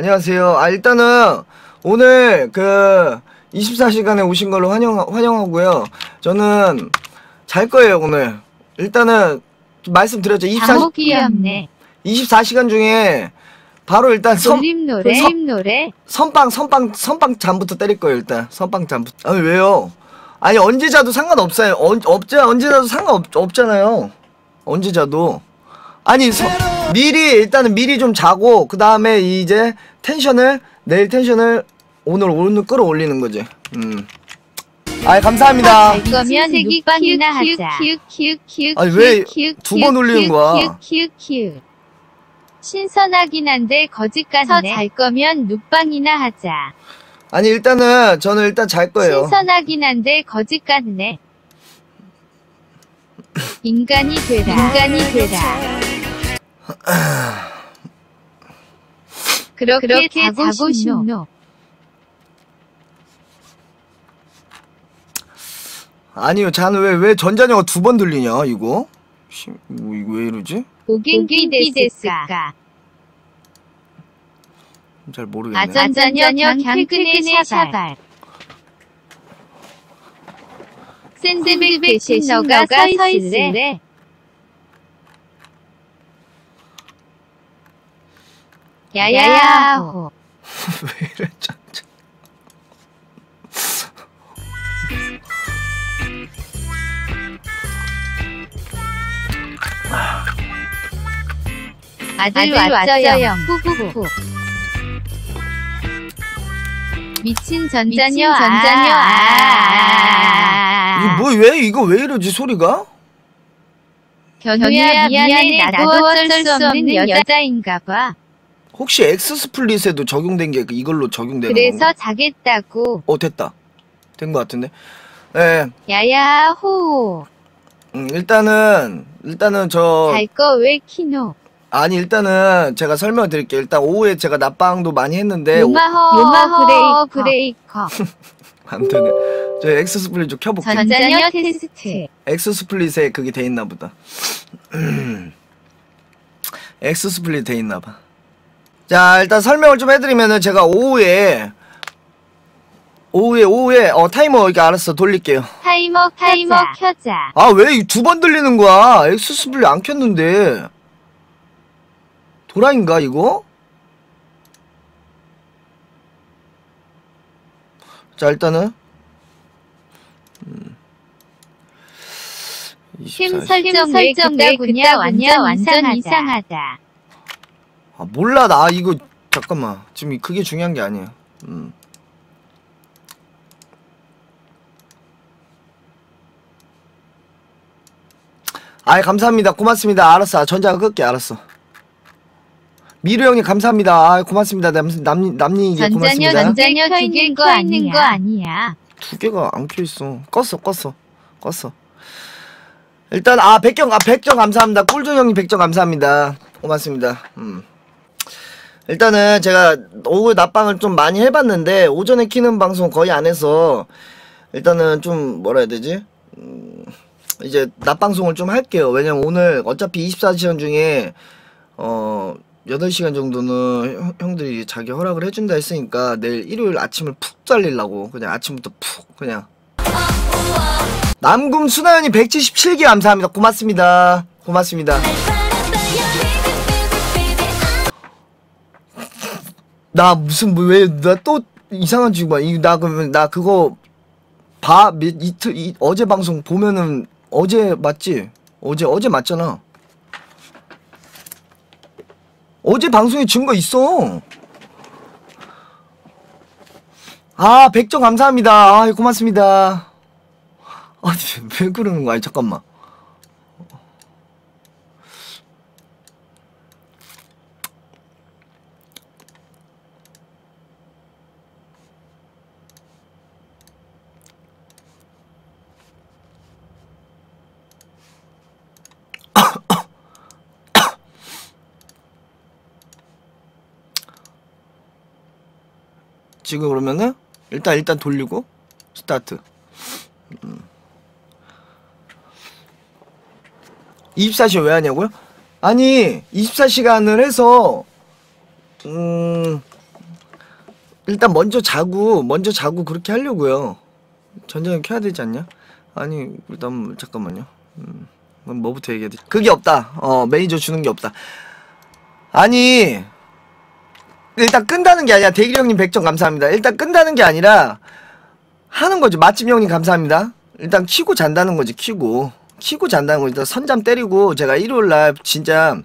안녕하세요. 아, 일단은 오늘 그 24시간에 오신 걸로 환영, 환영하고요. 저는 잘 거예요, 오늘. 일단은 말씀드렸죠. 24, 장호 귀엽네. 24시간 중에 바로 일단 선, 노래, 선- 노래. 선빵, 선빵, 선빵 잠부터 때릴 거예요, 일단. 선빵 잠부터. 아니, 왜요? 아니, 언제 자도 상관없어요. 언, 없자, 언제 자도 상관없, 없잖아요. 언제 자도. 아니, 서, 미리, 일단은 미리 좀 자고, 그 다음에 이제 텐션을, 내일 텐션을 오늘, 오늘 끌어올리는 거지. 음. 아이, 감사합니다. 거면 하자. 아니, 왜 두 번 올리는 거야? 신선하긴 한데 거짓 같네. 잘 거면 눕방이나 하자. 아니, 일단은, 저는 일단 잘 거예요. 신선하긴 한데 거짓 같네. 인간이 되라. 인간이 되라. 그렇게, 네, 자고, 싶노. 아니요, 자는 왜, 왜 전자녀가 두 번 들리냐, 이거? 씨, 뭐, 이거 왜 이러지? 오겐기 데스까. 잘 모르겠네. 아전자녀 강퇴근의 샤발. 샌드백 대신 너가 서 있을래. 야야야호. 왜 이래, 진짜. 아들, 왔어요. 후후후. 미친 전자녀 전자녀 아. 이거 뭐, 왜, 이거 왜 이러지, 소리가? 견우야 미안해 나도 어쩔 수 없는 여자인가 봐. 혹시 엑스 스플릿에도 적용된 게 이걸로 적용되는 그래서 건가? 자겠다고. 어, 됐다. 된 것 같은데. 예, 야야 호. 음, 일단은, 일단은 저, 잘 거 왜 키노? 아니, 일단은 제가 설명을 드릴게요. 일단 오후에 제가 낮방도 많이 했는데, 오- 요마허 요마호 브레이커. 안 되네. 저 엑스 스플릿 좀 켜볼게요. 전자녀 테스트. 엑스 스플릿에 그게 돼 있나 보다. 엑스 스플릿 돼 있나 봐. 자, 일단 설명을 좀 해드리면은 제가 오후에 오후에 오후에 어 타이머 이렇게 알았어 돌릴게요. 타이머 타이머 켜자. 아 왜 두 번 들리는 거야? 엑스 스플릿 안 켰는데 도라인가 이거? 자 일단은 음. 심 24. 설정 왜 그따구냐 완전 완전 이상하다. 아 몰라. 나 이거 잠깐만. 지금 그게 중요한 게 아니야. 음. 아이 감사합니다. 고맙습니다. 알았어. 전자가 끌게. 알았어. 미루 형님 감사합니다. 아 고맙습니다. 남, 남, 남님에게 전자녀 고맙습니다. 전자녀 켜 있는 거 아니야. 거 아니야. 두 개가 안 켜있어. 껐어 껐어. 껐어. 일단 아 백경 아 백정 감사합니다. 꿀조 형님 백정 감사합니다. 고맙습니다. 음 일단은 제가 오후 낮방을 좀 많이 해봤는데 오전에 키는 방송 거의 안 해서 일단은 좀 뭐라 해야 되지? 음, 이제 낮방송을 좀 할게요. 왜냐면 오늘 어차피 24시간 중에 어 8시간 정도는 형- 형들이 자기 허락을 해준다 했으니까 내일 일요일 아침을 푹 잘리려고 그냥 아침부터 푹 그냥. 남금 수나연이 177개 감사합니다. 고맙습니다. 고맙습니다 나 무슨 뭐왜나 또 이상한 지금 봐나 그러면 나 그거 봐? 미- 이틀 이, 어제 방송 보면은 어제 맞지? 어제 어제 맞잖아. 어제 방송에 증거 있어. 아 백정 감사합니다. 아 고맙습니다. 아니 왜 그러는 거야? 잠깐만 지금 그러면은 일단 일단 돌리고 스타트. 음. 24시간 왜 하냐고요? 아니 24시간을 해서 음 일단 먼저 자고 먼저 자고 그렇게 하려고요. 전자는 켜야 되지 않냐? 아니 일단 잠깐만요. 음, 뭐부터 얘기해야 돼? 그게 없다. 어 매니저 주는 게 없다. 아니 일단 끈다는 게 아니라 대길 형님 100점 감사합니다. 일단 끈다는 게 아니라 하는 거죠. 맛집 형님 감사합니다. 일단 키고 잔다는 거지 키고 키고 잔다는 거 일단 선잠 때리고 제가 일요일 날 진짜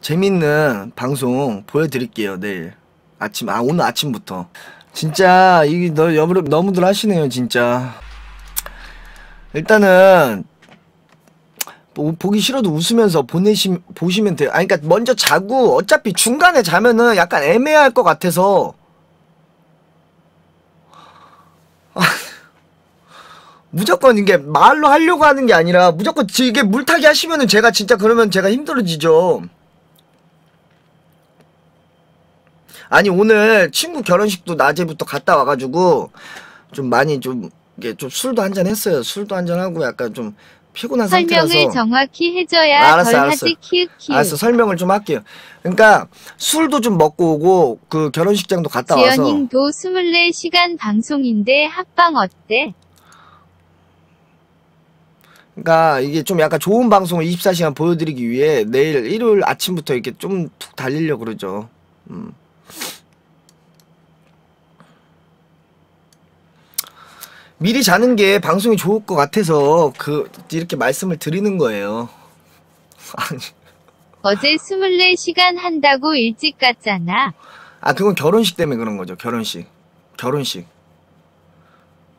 재밌는 방송 보여드릴게요 내일 아침 아 오늘 아침부터 진짜 이게 너 너무들 하시네요 진짜 일단은 보, 보기 싫어도 웃으면서 보내시 보시면 돼요. 아니 그러니까 먼저 자고 어차피 중간에 자면은 약간 애매할 것 같아서 아, 무조건 이게 말로 하려고 하는 게 아니라 무조건 지- 이게 물타기 하시면은 제가 진짜 그러면 제가 힘들어지죠. 아니 오늘 친구 결혼식도 낮에부터 갔다 와가지고 좀 많이 좀 이게 좀 술도 한잔 했어요. 술도 한잔 하고 약간 좀 피곤한 상태라서. 설명을 정확히 해줘야 알았어, 덜 알았어. 키읔 키읔. 알았어 설명을 좀 할게요. 그러니까 술도 좀 먹고 오고 그 결혼식장도 갔다 와서 지연님도 24시간 방송인데 합방 어때? 그러니까 이게 좀 약간 좋은 방송을 24시간 보여드리기 위해 내일 일요일 아침부터 이렇게 좀 툭 달리려고 그러죠. 음. 미리 자는 게 방송이 좋을 것 같아서 그 이렇게 말씀을 드리는 거예요. 아니, 어제 24시간 한다고 일찍 갔잖아. 아 그건 결혼식 때문에 그런 거죠. 결혼식, 결혼식.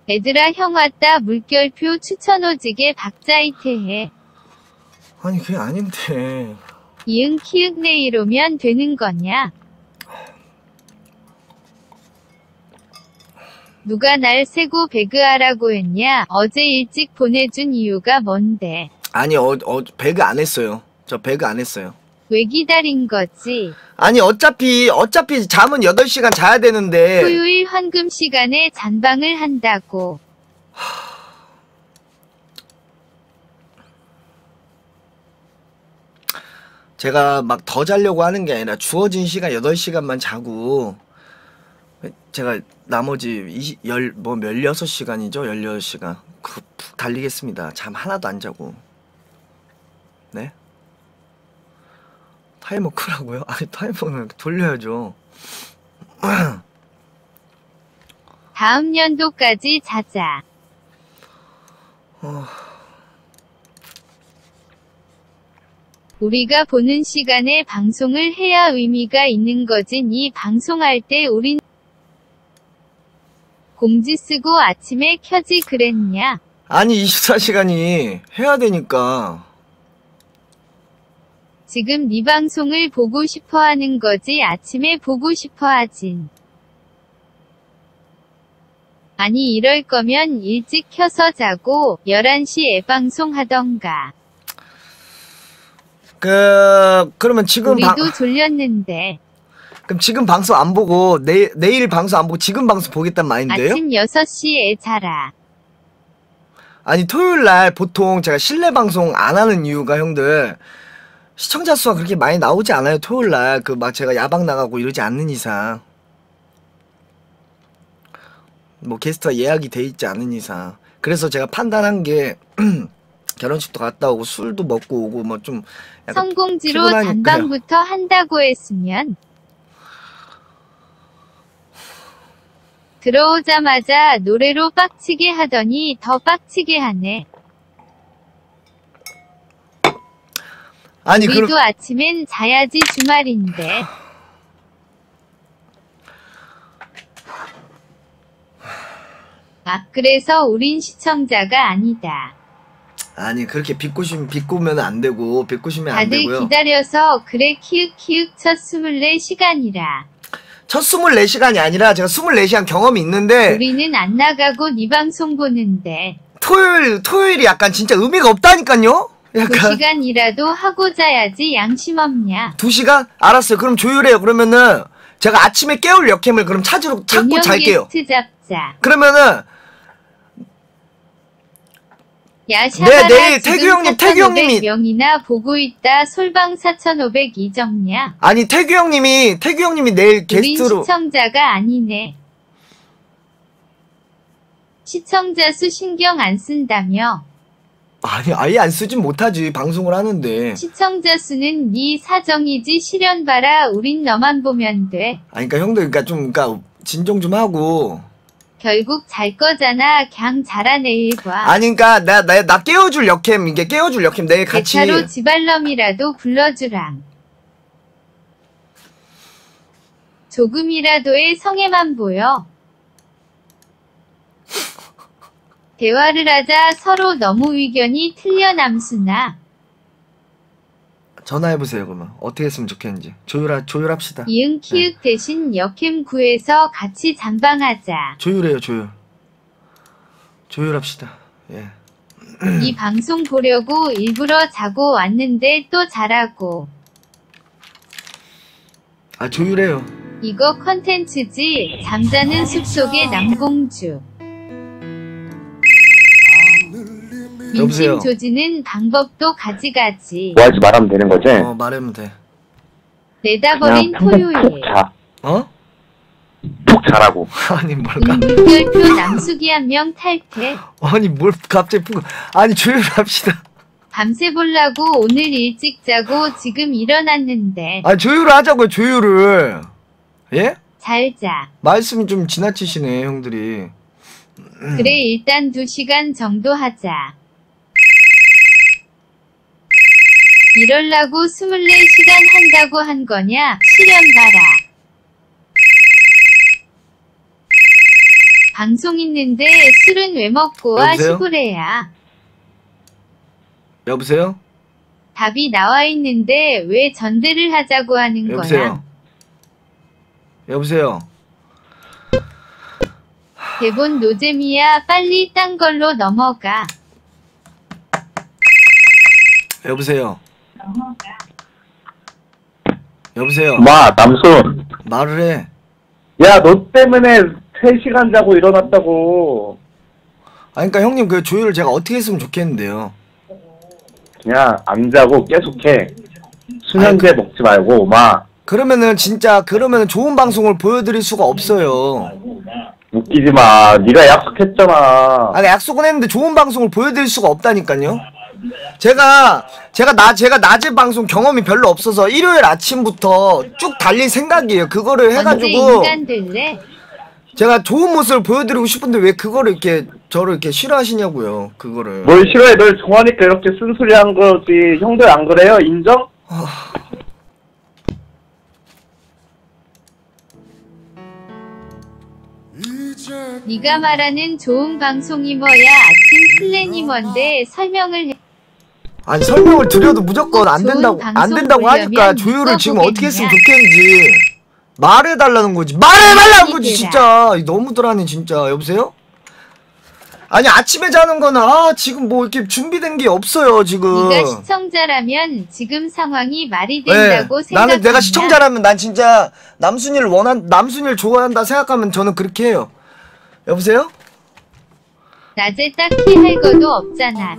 애들아 형 왔다 물결표 추천 오지게 박자이태해. 아니 그게 아닌데. 이응 키읔 내일 오면 되는 거냐? 누가 날 세고 배그하라고 했냐? 어제 일찍 보내준 이유가 뭔데? 아니 어, 어 배그 안 했어요. 저 배그 안 했어요. 왜 기다린 거지? 아니 어차피 어차피 잠은 8시간 자야 되는데 토요일 황금 시간에 잔방을 한다고. 제가 막 더 자려고 하는 게 아니라 주어진 시간 8시간만 자고 제가 나머지 20, 열, 뭐 16시간이죠? 16시간. 그, 푹 달리겠습니다. 잠 하나도 안 자고. 네? 타이머 끄라고요? 아니, 타이머는 돌려야죠. 다음 연도까지 자자. 어, 우리가 보는 시간에 방송을 해야 의미가 있는 거지. 니 방송할 때 우린 공지 쓰고 아침에 켜지 그랬냐? 아니, 24시간이 해야 되니까. 지금 네 방송을 보고 싶어 하는 거지 아침에 보고 싶어 하진. 아니 이럴 거면 일찍 켜서 자고 11시에 방송 하던가. 그, 그러면 지금 방, 우리도 졸렸는데 그럼 지금 방송 안 보고, 내, 내일 방송 안 보고 지금 방송 보겠단 마인데요? 아침 6시에 자라. 아니 토요일 날 보통 제가 실내 방송 안 하는 이유가 형들 시청자 수가 그렇게 많이 나오지 않아요 토요일 날 그 막 제가 야방 나가고 이러지 않는 이상 뭐 게스트가 예약이 돼 있지 않은 이상 그래서 제가 판단한 게 결혼식도 갔다 오고 술도 먹고 오고 뭐 좀 성공지로. 단방부터 한다고 했으면 들어오자마자 노래로 빡치게 하더니 더 빡치게 하네. 아니 우리도 그럼 아침엔 자야지 주말인데. 아, 그래서 우린 시청자가 아니다. 아니 그렇게 비꼬시면 비꼬면 안 되고 비꼬시면 안 다들 되고요 기다려서 그래 키읔 키읔 첫 24시간이라. 첫 24시간이 아니라 제가 24시간 경험이 있는데 우리는 안 나가고 네 방송 보는데 토요일 토요일이 약간 진짜 의미가 없다니까요. 그 약간 시간이라도 하고 자야지 양심 없냐. 두 시간 알았어요. 그럼 조율해요. 그러면은 제가 아침에 깨울 역캠을 그럼 찾으러 찾고 잘게요. 게스트 잡자. 그러면은 야 네, 샤바라 내일 지금 태규 형님, 태규 형님이- 4,500명이나 보고 있다. 솔방 4,500 이정냐. 아니 태규 형님이 태규 형님이 내일 게스트로 시청자가 아니네. 시청자 수 신경 안 쓴다며. 아니 아예 안 쓰진 못하지 방송을 하는데 시청자 수는 네 사정이지 실현 봐라. 우린 너만 보면 돼. 아니 그러니까 형들 그러니까 좀 그러니까 진정 좀 하고 결국 잘 거잖아. 자라 내일 봐. 아니 그러니까 나 나 나 깨워줄 역캠 이게 깨워줄 역캠 내일 같이 대차로 지발럼이라도 불러주랑. 조금이라도의 성에만 보여. 대화를 하자 서로 너무 의견이 틀려 남수나. 전화해 보세요 그러면 어떻게 했으면 좋겠는지 조율하 조율합시다 이응 키읔 대신 역캠 구해서 같이 잠방하자. 조율해요 조율 조율합시다 예 이 방송 보려고 일부러 자고 왔는데 또 자라고. 아 조율해요 이거 컨텐츠지. 잠자는 숲속의 남공주. 여보세요? 민심 조지는 방법도 가지가지. 뭐 하지 말하면 되는 거지? 어 말하면 돼 내다버린 그냥 평생 푹 토요일. 자. 어? 푹 자라고. 아니 뭘까 물결표 남숙이 한 명 탈퇴. 아니 뭘 갑자기 푸고 아니 조율합시다 밤새 보려고 오늘 일찍 자고 지금 일어났는데. 아 조율을 하자고요 조율을 예? 잘 자. 말씀이 좀 지나치시네 형들이 그래 일단 2시간 정도 하자. 이럴라고 24시간 한다고 한 거냐? 실현 봐라. 방송 있는데 술은 왜 먹고 와 여보세요? 시부레야. 여보세요? 답이 나와 있는데 왜 전대를 하자고 하는 거야? 여보세요? 여보세요? 대본 노잼이야 빨리 딴 걸로 넘어가. 여보세요? 여보세요? 마, 남순. 말을 해 야, 너 때문에 3시간 자고 일어났다고. 아 그러니까 형님 그 조율을 제가 어떻게 했으면 좋겠는데요 야, 안 자고 계속해. 수면제 먹지 말고, 마. 그러면은 진짜 그러면은 좋은 방송을 보여드릴 수가 없어요 웃기지 마. 네가 약속했잖아. 아니 약속은 했는데 좋은 방송을 보여드릴 수가 없다니까요. 제가 제가 나 제가 낮에 방송 경험이 별로 없어서 일요일 아침부터 쭉 달릴 생각이에요. 그거를 언제 해가지고? 제가 좋은 모습을 보여드리고 싶은데 왜 그거를 이렇게 저를 이렇게 싫어하시냐고요. 그거를. 뭘 싫어해? 널 좋아하니까 이렇게 쓴소리 한 거지. 형들 안 그래요? 인정? 네가 말하는 좋은 방송이 뭐야? 아침 플랜이 뭔데 설명을 해. 아니 설명을 드려도 무조건 안 된다고 안 된다고 하니까 조율을 지금? 어떻게 했으면 좋겠는지 말해달라는 거지 말해달라는 거지. 진짜 너무들 하네 진짜 여보세요? 아니 아침에 자는 거는 아 지금 뭐 이렇게 준비된 게 없어요 지금 네가 시청자라면 지금 상황이 말이 네, 된다고 생각하냐? 나는 내가 시청자라면 난 진짜 남순이를 원한 남순이를 좋아한다 생각하면 저는 그렇게 해요 여보세요? 낮에 딱히 할 것도 없잖아.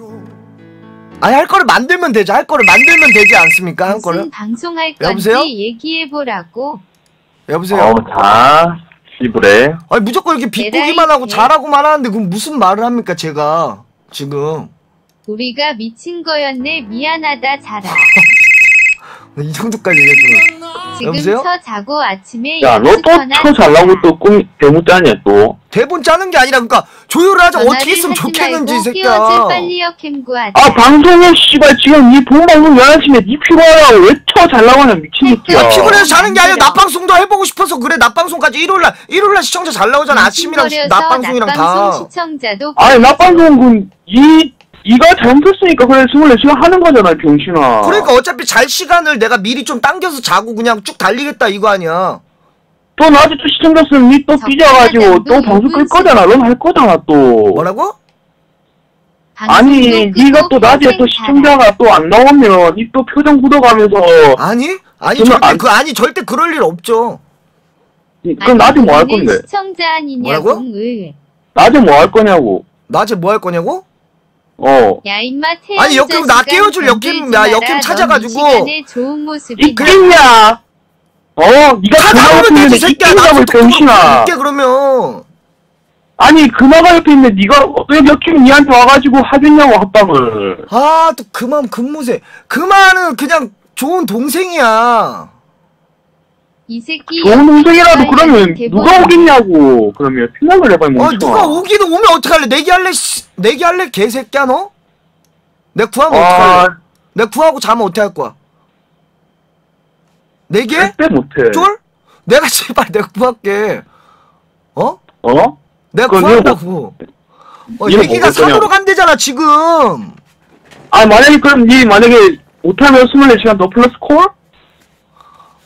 아니 할 거를 만들면 되죠 할 거를 만들면 되지 않습니까 한 거를 무슨 방송할 건지 여보세요? 얘기해 보라고. 여보세요? 어, 자. 시부래. 아니 무조건 이렇게 비꼬기만 하고 잘하고만 하는데 그럼 무슨 말을 합니까 제가 지금 우리가 미친 거였네. 미안하다 자라. 이 정도까지 얘기해 주면 지금 여보세요? 쳐 자고 아침에 야, 너또 약속하나 쳐 잘라고 자라. 또 꿈, 대문 짜냐, 또. 대본 짜는 게 아니라 그러니까 조율을 하자. 어떻게 했으면 좋겠는지 이 말고 새끼야. 아, 방송에, 씨발, 지금 니본 방송 11시에 니 피곤하다고 왜쳐 잘라고 하냐, 미친 새끼야. 아, 피곤해서 자는 게 아니라 힘들어. 낮방송도 해보고 싶어서 그래. 낮방송까지 일요일날 일요일날 시청자 잘 나오잖아. 아침이랑 낮방송이랑 다. 낮방송 시청자도 아니, 낮방송, 그, 이, 이가 잘못했으니까 그래, 24시간 하는 거잖아, 병신아. 그러니까 어차피 잘 시간을 내가 미리 좀 당겨서 자고 그냥 쭉 달리겠다 이거 아니야 또 낮에 또 시청 갔으면 니또 삐져가지고 또 방송 끌 거잖아. 넌 할 거잖아, 또. 뭐라고? 아니, 니가 또 낮에 또 시청자가 또 안 나오면 니 또 표정 굳어가면서 아니 아니 그러면 절대 안- 그 아니 절대 그럴 일 없죠 그럼 낮에 뭐 할 건데? 시청자 아니냐고. 뭐라고? 을. 낮에 뭐 할 거냐고. 낮에 뭐 할 거냐고? 어. 야 임마 태양 아니, 역캠 나 깨워줄 역캠, 야, 역캠 찾아가지고. 시간에 좋은 모습이 이 끼냐? 어, 니가 전화 찾아오면 같은 되지 새끼야. 나도 병신아. 볼게 그러면. 아니 그나가 옆에 있는데 네가 왜 역행 니한테 와가지고 하겠냐고 합방을. 아 또 그만 금무새. 그만은 그냥 좋은 동생이야. 이 새끼 좋은 동생이라도 그러면 누가 오겠냐고. 그러면 생각을 해봐 이어 멍청아. 누가 오기는 오면 어떡할래? 내기할래 씨. 내기할래 개새끼야 너? 내가 구하면 어떡할래? 아 내가 구하고 자면 어떡할 거야 내기? 절대 못해 쫄? 내가 제발 내가 구할게 어? 어? 내가 구한다고 어, 얘기가? 산으로 간대잖아 지금 아 만약에 그럼 니 만약에 못하면 24시간 더 플러스 콜?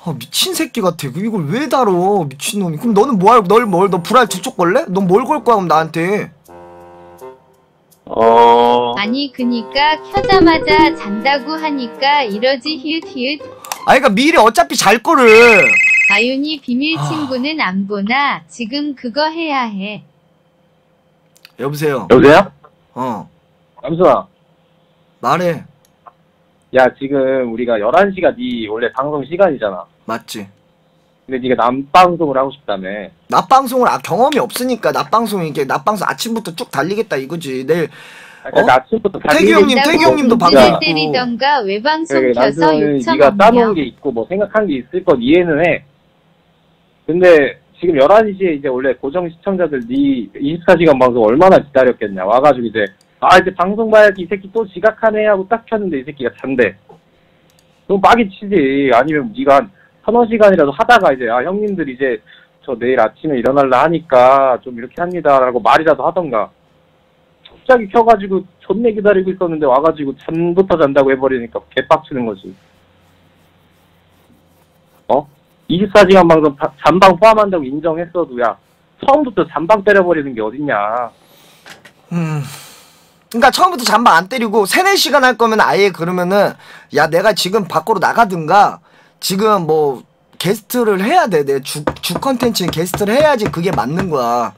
아 미친 새끼 같아 그 이걸 왜 다뤄 미친놈이 그럼 너는 뭐할 널뭘너 불알 뒤쪽 걸래? 넌 뭘 걸 거야 그럼 나한테 어... 아니 그니까 켜자마자 잔다고 하니까 이러지 히읗 히읗 아 그니까 미리 어차피 잘 거를. 아윤이 비밀 아. 친구는 안 보나? 지금 그거 해야 해. 여보세요? 여보세요? 어. 남수아. 말해. 야 지금 우리가 11시가 네 원래 방송 시간이잖아. 맞지. 근데 네가 남방송을 하고 싶다며. 낮 방송을 아, 경험이 없으니까 낮 방송이 이게 낮 방송 아침부터 쭉 달리겠다 이거지. 내일 그러니까 어? 아침부터 태기 형님, 태기 형님도 방송. 때리던가 외방송 켜서 남수는 네가 따놓은 게 있고 뭐 생각한 게 있을 건 이해는 해. 근데 지금 11시에 이제 원래 고정 시청자들 네 24시간 방송 얼마나 기다렸겠냐. 와가지고 이제 아 이제 방송 봐야지. 이 새끼 또 지각하네 하고 딱 켰는데 이 새끼가 잔대 그럼 빡이 치지. 아니면 네가 한 서너 시간이라도 하다가 이제 아 형님들 이제 저 내일 아침에 일어날라 하니까 좀 이렇게 합니다라고 말이라도 하던가 갑자기 켜가지고 존내 기다리고 있었는데 와가지고 잠부터 잔다고 해버리니까 개빡치는 거지 어? 24시간 방송 바- 잠방 포함한다고 인정했어도 야 처음부터 잠방 때려버리는 게 어딨냐 음. 그러니까 처음부터 잠바 안 때리고 3, 4시간 할 거면 아예 그러면은 야 내가 지금 밖으로 나가든가 지금 뭐 게스트를 해야 돼. 내 주 주 컨텐츠는 게스트를 해야지 그게 맞는 거야.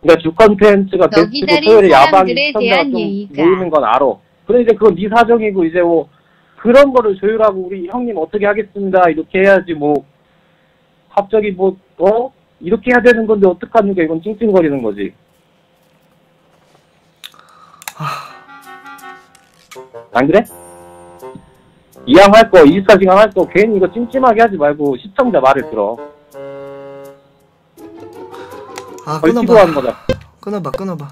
그러니까 주 컨텐츠가 너 베스트고 토요일에 야방 시청자가 좀 예의가. 모이는 건 알아 그래 이제 그건 네 사정이고 이제 뭐 그런 거를 조율하고 우리 형님 어떻게 하겠습니다 이렇게 해야지 뭐 갑자기 뭐 어? 이렇게 해야 되는 건데 어떡합니까 이건 찡찡거리는 거지 안 그래? 이왕 할 거, 24시간 할 거, 괜히 이거 찜찜하게 하지 말고 시청자 말을 들어. 아 끊어봐. 거다. 끊어봐 끊어봐.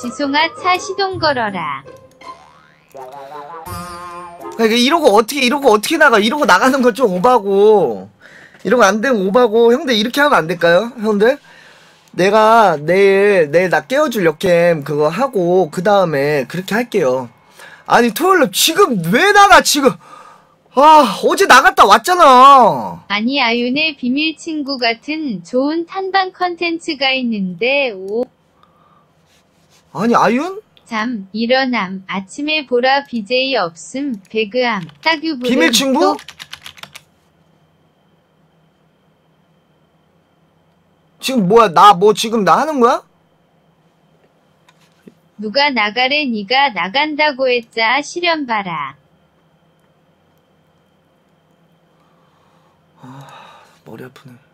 지송아 차 시동 걸어라 그러니까 이러고 어떻게 이러고 어떻게 나가? 이러고 나가는 건 좀 오바고. 이러고 안 되면 오바고. 형들 이렇게 하면 안 될까요? 형들? 내가 내일 내일 나 깨워줄 역캠 그거 하고 그 다음에 그렇게 할게요. 아니 토요일날 지금 왜 나가 지금? 아 어제 나갔다 왔잖아. 아니 아윤의 비밀 친구 같은 좋은 탄방 컨텐츠가 있는데 오 아니 아윤? 잠 일어남 아침에 보라 BJ 없음 배그함 따규 비밀 친구? 또 지금 뭐야 나 뭐 지금 나 하는 거야? 누가 나가래 니가 나간다고 했자 실현 봐라 머리 아프네.